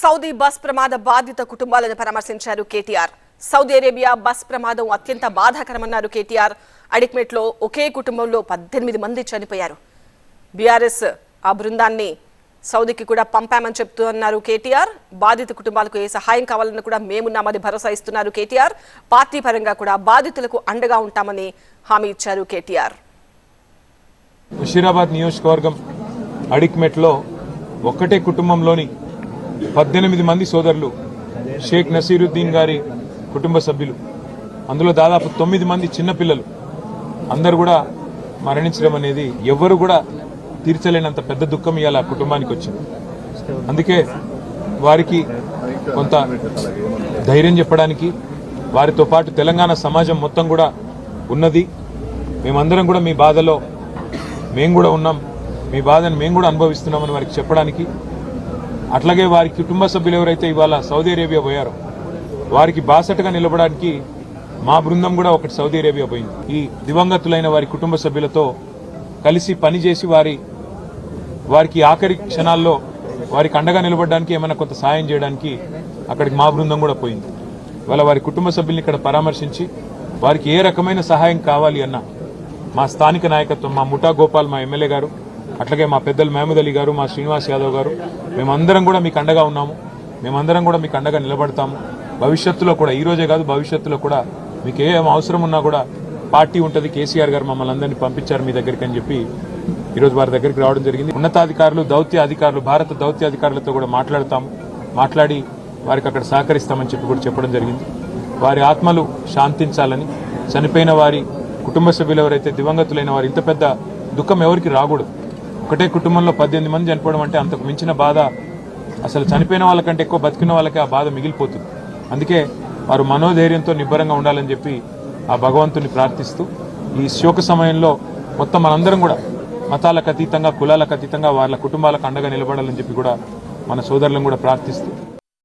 Saudi bus ప్రమాద బాధిత కుటుంబాలను పరామర్శించారు కేటీఆర్. సౌదీ అరేబియా బస్ ప్రమాదం అత్యంత బాధాకరమన్నారు కేటీఆర్. అడిక్మెట్లో ఒకే కుటుంబంలో పద్దెనిమిది మంది చనిపోయారు. బీఆర్ఎస్ ఆ బృందాన్ని సౌదీకి కూడా పంపామని చెప్తున్నారు కేటీఆర్. బాధిత కుటుంబాలకు ఏ సహాయం కావాలన్నా కూడా మేమున్నామని భరోసా ఇస్తున్నారు కేటీఆర్. పార్టీ పరంగా కూడా బాధితులకు అండగా ఉంటామని హామీ ఇచ్చారు కేటీఆర్. ముషీరాబాద్ నియోజకవర్గం అడిక్మెట్లో ఒక్కటే కుటుంబంలోని పద్దెనిమిది మంది సోదరులు షేక్ నసీరుద్దీన్ గారి కుటుంబ సభ్యులు. అందులో దాదాపు తొమ్మిది మంది చిన్నపిల్లలు అందరు కూడా మరణించడం అనేది ఎవ్వరు కూడా తీర్చలేనంత పెద్ద దుఃఖం ఇవాళ కుటుంబానికి వచ్చింది. అందుకే వారికి కొంత ధైర్యం చెప్పడానికి వారితో పాటు తెలంగాణ సమాజం మొత్తం కూడా ఉన్నది. మేమందరం కూడా మీ బాధలో మేము కూడా ఉన్నాం. మీ బాధను మేము కూడా అనుభవిస్తున్నామని వారికి చెప్పడానికి అట్లాగే వారి కుటుంబ సభ్యులు ఎవరైతే ఇవాళ సౌదీ అరేబియా పోయారో వారికి బాసటగా నిలబడానికి మా బృందం కూడా ఒకటి సౌదీ అరేబియా పోయింది. ఈ దివంగతులైన వారి కుటుంబ సభ్యులతో కలిసి పనిచేసి వారి వారికి ఆఖరి క్షణాల్లో వారికి అండగా నిలబడడానికి ఏమైనా కొంత సాయం చేయడానికి అక్కడికి మా బృందం కూడా పోయింది. ఇవాళ వారి కుటుంబ సభ్యుల్ని ఇక్కడ పరామర్శించి వారికి ఏ రకమైన సహాయం కావాలి అన్న మా స్థానిక నాయకత్వం మా ముఠా గోపాల్ మా ఎమ్మెల్యే గారు అట్లాగే మా పెద్దలు మహమూద్ అలీ గారు మా శ్రీనివాస్ యాదవ్ గారు మేమందరం కూడా మీకు అండగా ఉన్నాము. మేమందరం కూడా మీకు అండగా నిలబడతాము. భవిష్యత్తులో కూడా ఈరోజే కాదు భవిష్యత్తులో కూడా మీకు ఏం అవసరం ఉన్నా కూడా పార్టీ ఉంటుంది. కేసీఆర్ గారు మమ్మల్ని అందరినీ పంపించారు మీ దగ్గరికి అని చెప్పి ఈరోజు వారి దగ్గరికి రావడం జరిగింది. ఉన్నతాధికారులు దౌత్య అధికారులు భారత దౌత్య అధికారులతో కూడా మాట్లాడతాము. మాట్లాడి వారికి అక్కడ సహకరిస్తామని చెప్పి కూడా చెప్పడం జరిగింది. వారి ఆత్మలు శాంతించాలని చనిపోయిన వారి కుటుంబ సభ్యులు ఎవరైతే దివంగతులైన వారు ఇంత పెద్ద దుఃఖం ఎవరికి రాకూడదు. ఒకటే కుటుంబంలో పద్దెనిమిది మంది చనిపోవడం అంటే అంతకు మించిన బాధ. అసలు చనిపోయిన వాళ్ళకంటే ఎక్కువ బతికిన వాళ్ళకి ఆ బాధ మిగిలిపోతుంది. అందుకే వారు మనోధైర్యంతో నిబ్బరంగా ఉండాలని చెప్పి ఆ భగవంతుని ప్రార్థిస్తూ ఈ శోక సమయంలో మొత్తం మనందరం కూడా మతాలకు అతీతంగా కులాలకు అతీతంగా వాళ్ళ కుటుంబాలకు అండగా నిలబడాలని చెప్పి కూడా మన సోదరులను కూడా ప్రార్థిస్తూ